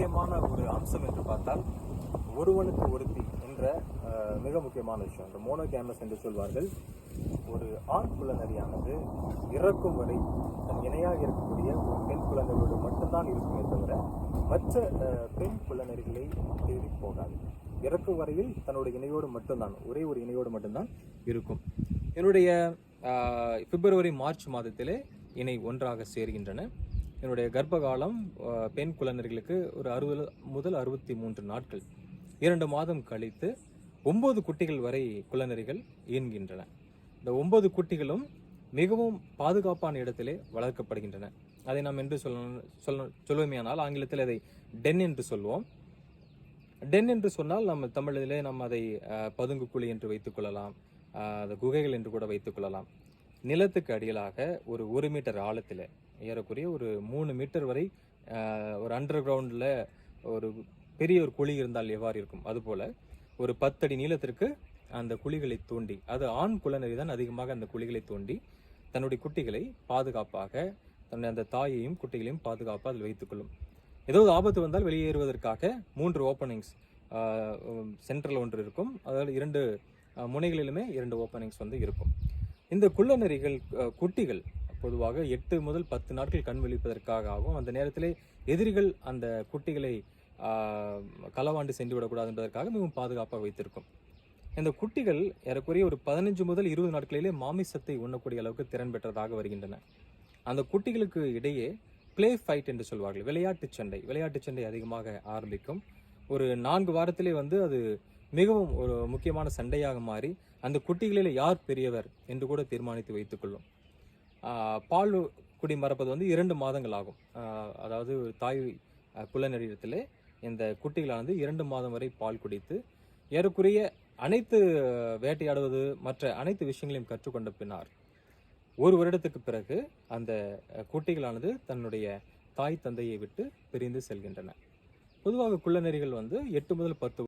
முக்கியமான ஒரு அம்சம் என்று பார்த்தால் ஒருவனுக்கு ஒருத்தி என்ற மிக முக்கியமான விஷயம். இந்த மோனோ கேமஸ் என்று சொல்வார்கள். ஒரு ஆண் குழந்தையானது இறக்கும் வரை தன் இணையாக இருக்கக்கூடிய ஒரு பெண் குழந்தைகளோடு மட்டும்தான் இருக்குமே தவிர மற்ற பெண் குழந்தைகளை தேடி போகாது. இறக்கும் வரையில் தன்னோட இணையோடு மட்டும்தான் ஒரே ஒரு இணையோடு மட்டும்தான் இருக்கும். என்னுடைய பிப்ரவரி மார்ச் மாதத்திலே இணை ஒன்றாக சேர்கின்றன. என்னுடைய கர்ப்ப காலம் பெண் குழந்தைகளுக்கு ஒரு அறுபது முதல் அறுபத்தி மூன்று நாட்கள். இரண்டு மாதம் கழித்து ஒம்பது குட்டிகள் வரை குழந்தைகள் ஈன்கின்றன. இந்த ஒம்பது குட்டிகளும் மிகவும் பாதுகாப்பான இடத்திலே வளர்க்கப்படுகின்றன. அதை நாம் என்று சொல்ல சொல்ல சொல்லுவோமேயானால் ஆங்கிலத்தில் அதை டென் என்று சொல்வோம். டென் என்று சொன்னால் நம்ம தமிழிலே நம்ம அதை பதுங்கு குழி என்று வைத்துக் கொள்ளலாம். அது குகைகள் என்று கூட வைத்துக் கொள்ளலாம். நிலத்துக்கு அடியிலாக ஒரு ஒரு மீட்டர் ஆழத்தில் ஏறக்குறைய ஒரு மூணு மீட்டர் வரை ஒரு அண்டர் கிரவுண்டில் ஒரு பெரிய ஒரு குழி இருந்தால் எவ்வாறு இருக்கும்? அதுபோல் ஒரு பத்தடி நீளத்திற்கு அந்த குழிகளை தோண்டி அது ஆண் குளநரி தான் அதிகமாக அந்த குழிகளை தோண்டி தன்னுடைய குட்டிகளை பாதுகாப்பாக தன்னுடைய அந்த தாயையும் குட்டிகளையும் பாதுகாப்பாக அதில் வைத்துக்கொள்ளும். ஏதாவது ஆபத்து வந்தால் வெளியேறுவதற்காக மூன்று ஓப்பனிங்ஸ் சென்ட்ரல் ஒன்று இருக்கும். அதாவது இரண்டு முனைகளிலுமே இரண்டு ஓப்பனிங்ஸ் வந்து இருக்கும். இந்த குள்ளநரிகள் குட்டிகள் பொதுவாக எட்டு முதல் பத்து நாட்கள் கண் விழிப்பதற்காக ஆகும். அந்த நேரத்தில் எதிரிகள் அந்த குட்டிகளை களவாண்டு சென்று விடக்கூடாது என்பதற்காக மிகவும் பாதுகாப்பாக வைத்திருக்கும். இந்த குட்டிகள் ஏறக்குறைய ஒரு பதினஞ்சு முதல் இருபது நாட்களிலே மாமிசத்தை உண்ணக்கூடிய அளவுக்கு திறன் பெற்றதாக வருகின்றன. அந்த குட்டிகளுக்கு இடையே ப்ளே ஃபைட் என்று சொல்வார்கள். விளையாட்டு சண்டை. விளையாட்டு சண்டை அதிகமாக ஆரம்பிக்கும். ஒரு நான்கு வாரத்திலே வந்து அது மிகவும் ஒரு முக்கியமான சண்டையாக மாறி அந்த குட்டிகளில் யார் பெரியவர் என்று கூட தீர்மானித்து வைத்துக்கொள்ளும் பால் குடி மறப்பது வந்து இரண்டு மாதங்கள் ஆகும் அதாவது ஒரு தாய் ஆஹ் இந்த குட்டிகளானது இரண்டு மாதம் வரை பால் குடித்து ஏறக்குறைய அனைத்து வேட்டையாடுவது மற்ற அனைத்து விஷயங்களையும் கற்றுக்கொண்ட பின்னர் ஒரு வருடத்துக்கு பிறகு அந்த குட்டிகளானது தன்னுடைய தாய் தந்தையை விட்டு பிரிந்து செல்கின்றன. பொதுவாக குள்ளநெறிகள் வந்து எட்டு முதல் பத்து